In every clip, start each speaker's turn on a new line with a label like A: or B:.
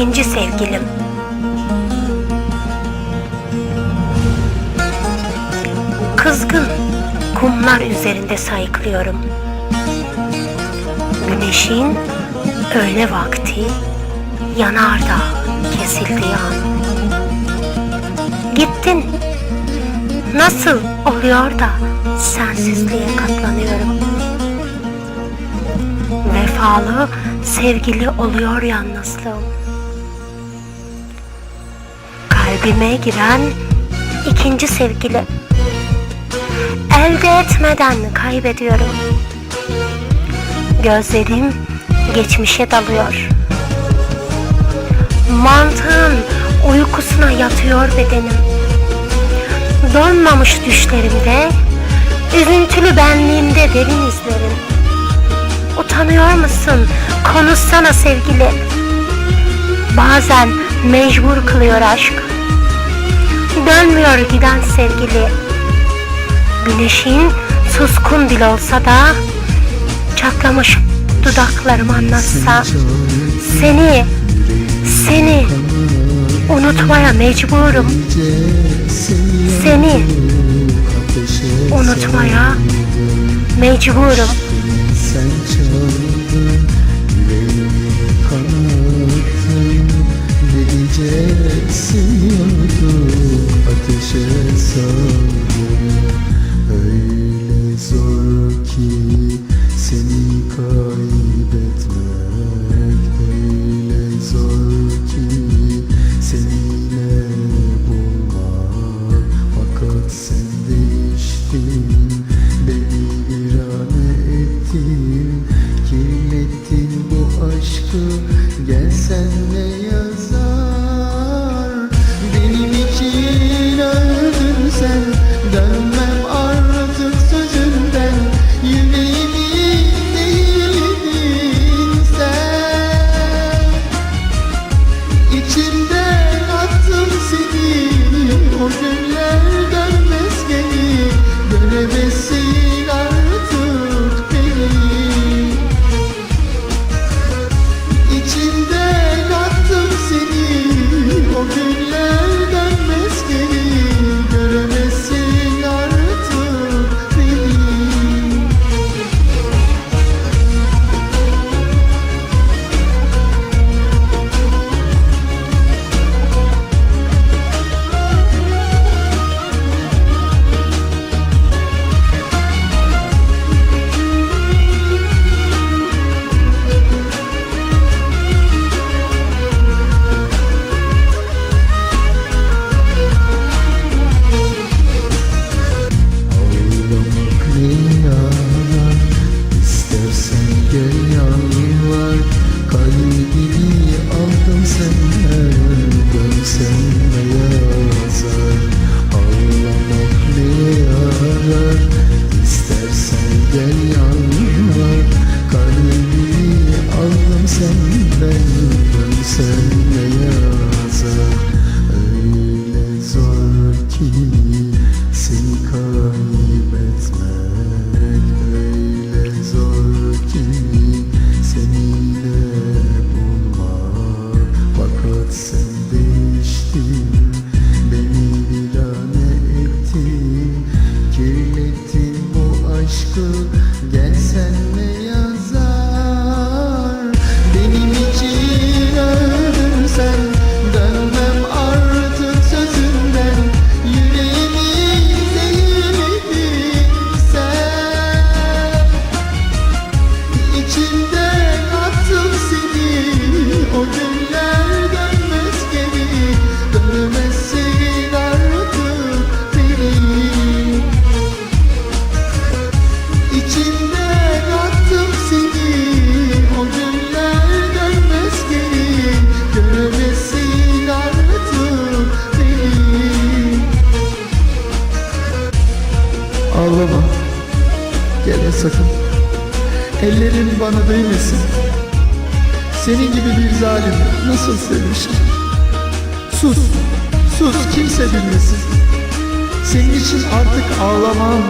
A: ikinci sevgilim. Kızgın kumlar üzerinde sayıklıyorum. Güneşin öğle vakti yanardağ kesildiği an. Gittin. Nasıl oluyor da sensizliğe katlanıyorum. Vefalı sevgili oluyor yalnızlığım. Kalbime giren ikinci sevgili. Elde etmeden kaybediyorum. Gözlerim geçmişe dalıyor. Mantığın uykusuna yatıyor bedenim. Donmamış düşlerimde, üzüntülü benliğimde derin izlerim. Utanıyor musun? Konuşsana sevgili. Bazen mecbur kılıyor aşk. Dönmüyor giden sevgili. Güneşin suskun dil olsa da çatlamış dudaklarım anlatsa seni seni unutmaya mecburum. Seni unutmaya mecburum.
B: Aşkı. Gel sen ne İstersen gel yalvar Kalbini aldım senden Dönsen ne yazar. Ağlamak ne yarar İstersen gel yalvar Kalbini aldım senden Dönsen ne yazar You. Ağlama Gele sakın. Ellerin bana değmesin. Senin gibi bir zalim nasıl sevmişim? Sus, sus kimse bilmesin. Senin için artık ağlamam.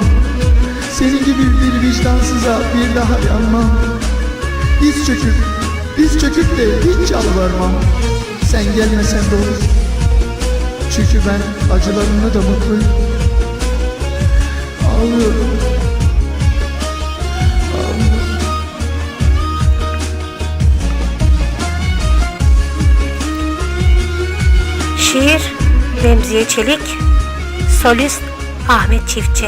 B: Senin gibi bir vicdansıza bir daha yanmam. Diz çöküp, diz çöküp de hiç yalvarmam. Sen gelmesen de olur. Çünkü ben acılarımla da mutluyum.
A: Şiir Remziye Çelik Solist Ahmet Çiftçi